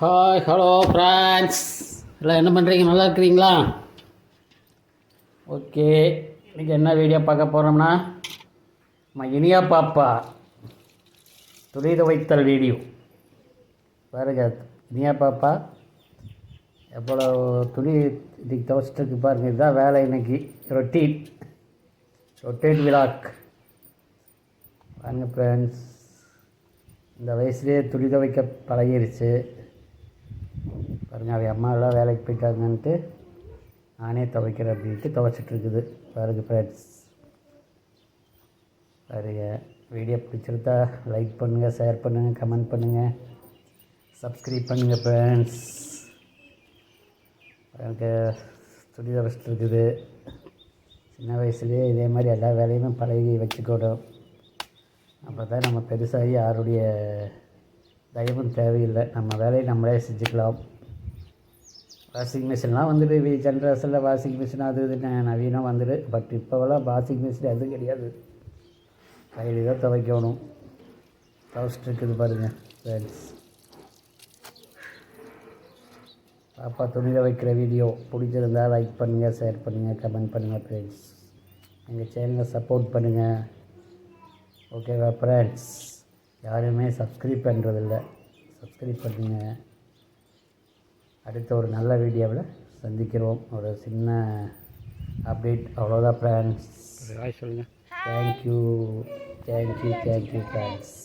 Hi hello friends எல்லாம் என்ன பண்ணுறீங்க நல்லா இருக்கிறீங்களா? ஓகே இன்றைக்கி என்ன வீடியோ பார்க்க போகிறோம்னா நம்ம இனியா பாப்பா துரித வைத்தல் வீடியோ பாருங்க இனியா பாப்பா எவ்வளோ துணி இன்றைக்கி துவச்சிட்டு பாருங்க. இதுதான் வேலை இன்னைக்கு. ரொட்டீன் ரொட்டேட் விழாக் வாங்க ஃப்ரெண்ட்ஸ் இந்த வயசுலேயே துணி துவைக்க பழகிருச்சு. பாருங்கள் அவள் அம்மா எல்லாம் வேலைக்கு போயிட்டாங்கன்ட்டு நானே துவைக்கிறேன் அப்படின்ட்டு துவைச்சிட்ருக்குது. பாருங்க ஃப்ரெண்ட்ஸ் பாருங்க வீடியோ பிடிச்சிருந்தா லைக் பண்ணுங்கள் ஷேர் பண்ணுங்கள் கமெண்ட் பண்ணுங்கள் சப்ஸ்கிரைப் பண்ணுங்கள் ஃப்ரெண்ட்ஸ் எனக்கு துணி துவைச்சிட்டு இருக்குது சின்ன வயசுலேயே இதே மாதிரி எல்லா வேலையுமே பழகி வச்சுக்கணும். அப்போ தான் நம்ம பெருசாகி யாருடைய தயவும் தேவையில்லை. நம்ம வேலையை நம்மளே செஞ்சுக்கலாம். வாஷிங் மிஷின்லாம் வந்துடு ஜென்ரேஷனில் வாஷிங் மிஷின் அது இது நவீனம் வந்துடு பட் இப்போவெல்லாம் வாஷிங் மிஷின் எதுவும் கிடையாது. கையில் தான் துவைக்கணும். துவைச்சிட்டு இருக்குது பாருங்கள் ஃப்ரெண்ட்ஸ் பாப்பா துணியில் வைக்கிற வீடியோ பிடிச்சிருந்தா லைக் பண்ணுங்கள் ஷேர் பண்ணுங்கள் கமெண்ட் பண்ணுங்கள் ஃப்ரெண்ட்ஸ் எங்கள் சேனலை சப்போர்ட் பண்ணுங்கள் ஓகேவா ஃப்ரெண்ட்ஸ் யாருமே சப்ஸ்கிரைப் பண்ணுறதில்ல சப்ஸ்கிரைப் பண்ணுங்கள் அடுத்த ஒரு நல்ல வீடியோவில் சந்திக்கிறோம். ஒரு சின்ன அப்டேட் அவ்வளோதான் ஃப்ரெண்ட்ஸ் சொல்லுங்கள் தேங்க்யூ தேங்க்யூ தேங்க்யூ ஃப்ரெண்ட்ஸ்